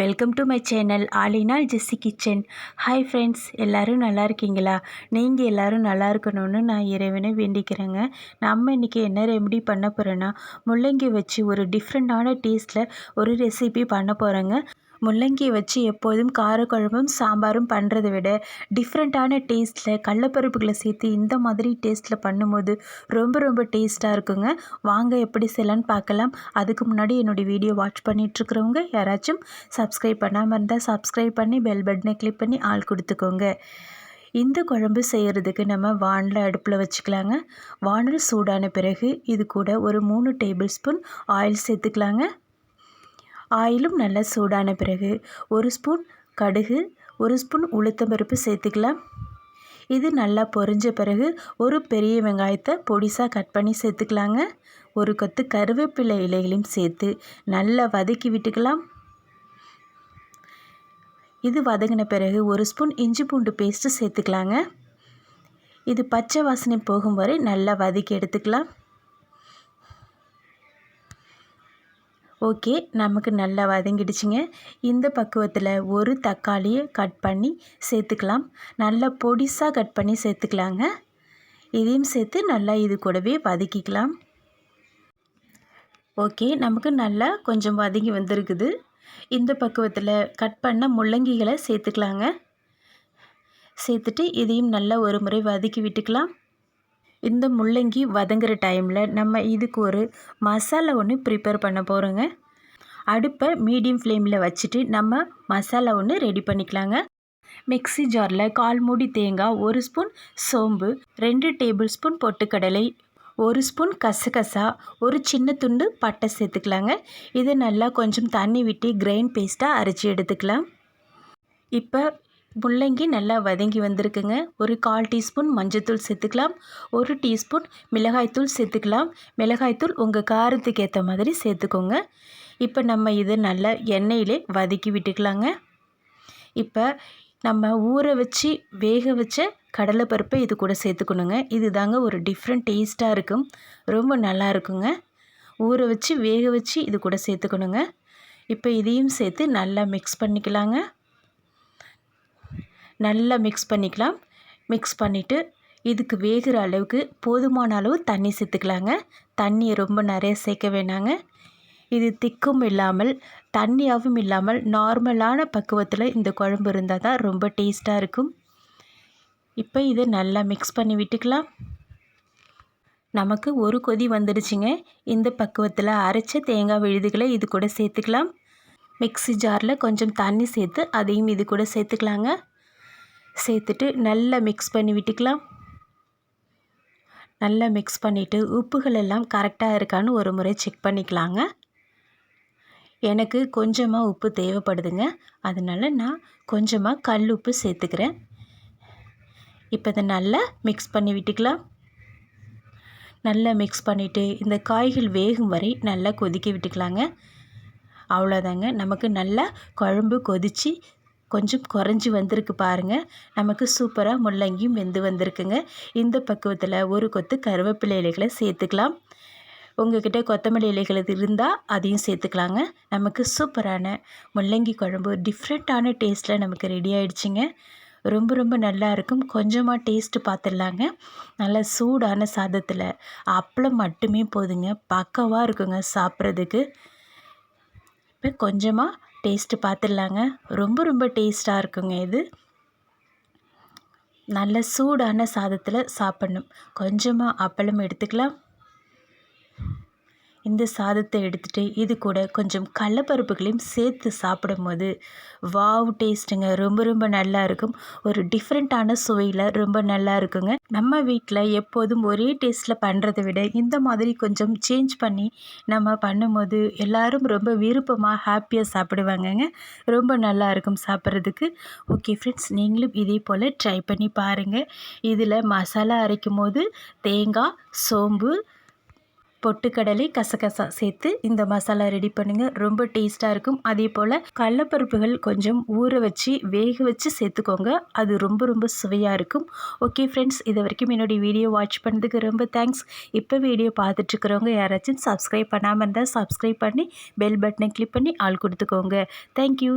Welcome to my channel ஆலினால் ஜெஸ்ஸி kitchen hi friends எல்லோரும் நல்லா இருக்கீங்களா? நீங்கள் எல்லோரும் நல்லா இருக்கணும்னு நான் இறைவனை வேண்டிக்கிறேங்க. நம்ம இன்றைக்கி என்ன ரெமெடி பண்ண போகிறோன்னா முள்ளங்கி வச்சு ஒரு டிஃப்ரெண்ட்டான டேஸ்ட்டில் ஒரு ரெசிபி பண்ண போகிறேங்க முள்ளங்கி வச்சு எப்போதும் காரக்குழம்பும் சாம்பாரும் பண்ணுறத விட டிஃப்ரெண்ட்டான டேஸ்ட்டில் கடலப்பருப்புகளை சேர்த்து இந்த மாதிரி டேஸ்ட்டில் பண்ணும்போது ரொம்ப ரொம்ப டேஸ்ட்டாக இருக்குங்க. வாங்க எப்படி செய்யலான்னு பார்க்கலாம். அதுக்கு முன்னாடி என்னுடைய வீடியோ வாட்ச் பண்ணிகிட்ருக்கிறவங்க யாராச்சும் சப்ஸ்கிரைப் பண்ணாமல் இருந்தால் சப்ஸ்கிரைப் பண்ணி பெல் பட்டனை கிளிக் பண்ணி ஆள் கொடுத்துக்கோங்க. இந்த குழம்பு செய்கிறதுக்கு நம்ம வானில் அடுப்பில் வச்சுக்கலாங்க. வானல் சூடான பிறகு இது கூட ஒரு மூணு டேபிள் ஸ்பூன் ஆயில் சேர்த்துக்கலாங்க. ஆயிலும் நல்லா சூடான பிறகு ஒரு ஸ்பூன் கடுகு ஒரு ஸ்பூன் உளுத்தம்பருப்பு சேர்த்துக்கலாம். இது நல்லா பொரிஞ்ச பிறகு ஒரு பெரிய வெங்காயத்தை பொடிசாக கட் பண்ணி சேர்த்துக்கலாங்க. ஒரு கொத்து கருவேப்பிலை இலைகளையும் சேர்த்து நல்லா வதக்கி விட்டுக்கலாம். இது வதங்கின பிறகு ஒரு ஸ்பூன் இஞ்சி பூண்டு பேஸ்ட்டு சேர்த்துக்கலாங்க. இது பச்சை வாசனை போகும் வரை நல்லா வதக்கி எடுத்துக்கலாம். ஓகே நமக்கு நல்லா வதங்கிடுச்சுங்க. இந்த பக்குவத்தில் ஒரு தக்காளியை கட் பண்ணி சேர்த்துக்கலாம். நல்லா பொடிசாக கட் பண்ணி சேர்த்துக்கலாங்க. இதையும் சேர்த்து நல்லா இது கூடவே வதக்கிக்கலாம். ஓகே நமக்கு நல்லா கொஞ்சம் வதங்கி வந்திருக்குது. இந்த பக்குவத்தில் கட் பண்ண முள்ளங்கிகளை சேர்த்துக்கலாங்க. சேர்த்துட்டு இதையும் நல்லா ஒரு முறை வதக்கி விட்டுக்கலாம். இந்த முள்ளங்கி வதங்குற டைமில் நம்ம இதுக்கு ஒரு மசாலா ஒன்று ப்ரிப்பேர் பண்ண போகிறோங்க அடுப்பை மீடியம் ஃப்ளேமில் வச்சுட்டு நம்ம மசாலா ஒன்று ரெடி பண்ணிக்கலாங்க. மிக்சி ஜாரில் கால் மூடி தேங்காய் ஒரு ஸ்பூன் சோம்பு ரெண்டு டேபிள் ஸ்பூன் பொட்டுக்கடலை ஒரு ஸ்பூன் கசகசா ஒரு சின்ன துண்டு பட்டை சேர்த்துக்கலாங்க. இதை நல்லா கொஞ்சம் தண்ணி விட்டு கிரைண்ட் பேஸ்ட்டாக அரைச்சி எடுத்துக்கலாம். இப்போ முள்ளங்கி நல்லா வதங்கி வந்திருக்குங்க. ஒரு கால் டீஸ்பூன் மஞ்சத்தூள் சேர்த்துக்கலாம். ஒரு டீஸ்பூன் மிளகாய்த்தூள் சேர்த்துக்கலாம். மிளகாய்த்தூள் உங்கள் காரத்துக்கு ஏற்ற மாதிரி சேர்த்துக்கோங்க. இப்போ நம்ம இதை நல்லா எண்ணெயிலே வதக்கி விட்டுக்கலாங்க. இப்போ நம்ம ஊற வச்சு வேக வச்ச கடலைப்பருப்பை இது கூட சேர்த்துக்கணுங்க. இது தாங்க ஒரு டிஃப்ரெண்ட் டேஸ்ட்டாக இருக்கும். ரொம்ப நல்லா இருக்குங்க. ஊற வச்சு வேக வச்சு இது கூட சேர்த்துக்கணுங்க. இப்போ இதையும் சேர்த்து நல்லா மிக்ஸ் பண்ணிக்கலாங்க. நல்லா மிக்ஸ் பண்ணிக்கலாம். மிக்ஸ் பண்ணிவிட்டு இதுக்கு வேகிற அளவுக்கு போதுமான அளவு தண்ணி சேர்த்துக்கலாங்க. தண்ணியை ரொம்ப நிறைய சேர்க்க வேணாங்க. இது திக்கும் இல்லாமல் தண்ணியாகவும் இல்லாமல் நார்மலான பக்குவத்தில் இந்த குழம்பு இருந்தால் தான் ரொம்ப டேஸ்ட்டாக இருக்கும். இப்போ இதை நல்லா மிக்ஸ் பண்ணி விட்டுக்கலாம். நமக்கு ஒரு கொதி வந்துடுச்சுங்க. இந்த பக்குவத்தில் அரைச்ச தேங்காய் விழுதுகளை இது கூட சேர்த்துக்கலாம். மிக்ஸி ஜாரில் கொஞ்சம் தண்ணி சேர்த்து அதையும் இது கூட சேர்த்துக்கலாங்க. சேர்த்துட்டு நல்லா மிக்ஸ் பண்ணி விட்டுக்கலாம். நல்லா மிக்ஸ் பண்ணிவிட்டு உப்புகள் எல்லாம் கரெக்டாக இருக்கான்னு ஒரு முறை செக் பண்ணிக்கலாங்க. எனக்கு கொஞ்சமாக உப்பு தேவைப்படுதுங்க. அதனால் நான் கொஞ்சமாக கல் உப்பு சேர்த்துக்கிறேன். இப்போ இதை நல்லா மிக்ஸ் பண்ணி விட்டுக்கலாம். நல்லா மிக்ஸ் பண்ணிவிட்டு இந்த காய்கள் வேகும் வரை நல்லா கொதிக்க விட்டுக்கலாங்க. அவ்வளோதாங்க நமக்கு நல்லா குழம்பு கொதித்து கொஞ்சம் குறைஞ்சி வந்திருக்கு பாருங்கள் நமக்கு சூப்பராக முள்ளங்கியும் வெந்து வந்திருக்குங்க. இந்த பக்குவத்தில் ஒரு கொத்து கருவேப்பிலை இலைகளை சேர்த்துக்கலாம். உங்கள்கிட்ட கொத்தமல்லி இலைகள் இருந்தால் அதையும் சேர்த்துக்கலாங்க. நமக்கு சூப்பரான முள்ளங்கி குழம்பு டிஃப்ரெண்ட்டான டேஸ்ட்டில் நமக்கு ரெடி ஆகிடுச்சிங்க ரொம்ப ரொம்ப நல்லா இருக்கும். கொஞ்சமாக டேஸ்ட்டு பார்த்துடலாங்க நல்லா சூடான சாதத்தில் அப்பளம் மட்டுமே போதுங்க. பக்கவாக இருக்குங்க சாப்பிட்றதுக்கு. இப்போ கொஞ்சமாக டேஸ்ட்டு பார்த்துடலாங்க. ரொம்ப ரொம்ப டேஸ்ட்டாக இருக்குங்க இது. நல்ல சூடான சாதத்தில் சாப்பிட்ணும். கொஞ்சமாக அப்பளம் எடுத்துக்கலாம். இந்த சாதத்தை எடுத்துகிட்டு இது கூட கொஞ்சம் கடலப்பருப்புகளையும் சேர்த்து சாப்பிடும்போது வாவ் டேஸ்ட்டுங்க. ரொம்ப ரொம்ப நல்லா இருக்கும். ஒரு டிஃப்ரெண்ட்டான சுவையில் ரொம்ப நல்லா இருக்குங்க. நம்ம வீட்டில் எப்போதும் ஒரே டேஸ்ட்டில் பண்ணுறதை விட இந்த மாதிரி கொஞ்சம் சேஞ்ச் பண்ணி நம்ம பண்ணும்போது எல்லோரும் ரொம்ப விருப்பமாக ஹாப்பியாக சாப்பிடுவாங்கங்க. ரொம்ப நல்லா இருக்கும் சாப்பிட்றதுக்கு. ஓகே ஃப்ரெண்ட்ஸ் நீங்களும் இதே போல் ட்ரை பண்ணி பாருங்கள் இதில் மசாலா அரைக்கும் போது தேங்காய் சோம்பு பொட்டுக்கடலை கசகசா சேர்த்து இந்த மசாலா ரெடி பண்ணுங்கள் ரொம்ப டேஸ்ட்டாக இருக்கும். அதே போல் கடலப்பருப்புகள் கொஞ்சம் ஊற வச்சு வேக வச்சு சேர்த்துக்கோங்க. அது ரொம்ப ரொம்ப சுவையாக இருக்கும். ஓகே ஃப்ரெண்ட்ஸ் இது வரைக்கும் என்னுடைய வீடியோ வாட்ச் பண்ணதுக்கு ரொம்ப தேங்க்ஸ் இப்போ வீடியோ பார்த்துட்ருக்குறவங்க யாராச்சும் சப்ஸ்கிரைப் பண்ணாமல் இருந்தால் சப்ஸ்கிரைப் பண்ணி பெல் பட்டனை கிளிக் பண்ணி ஆள் கொடுத்துக்கோங்க. தேங்க்யூ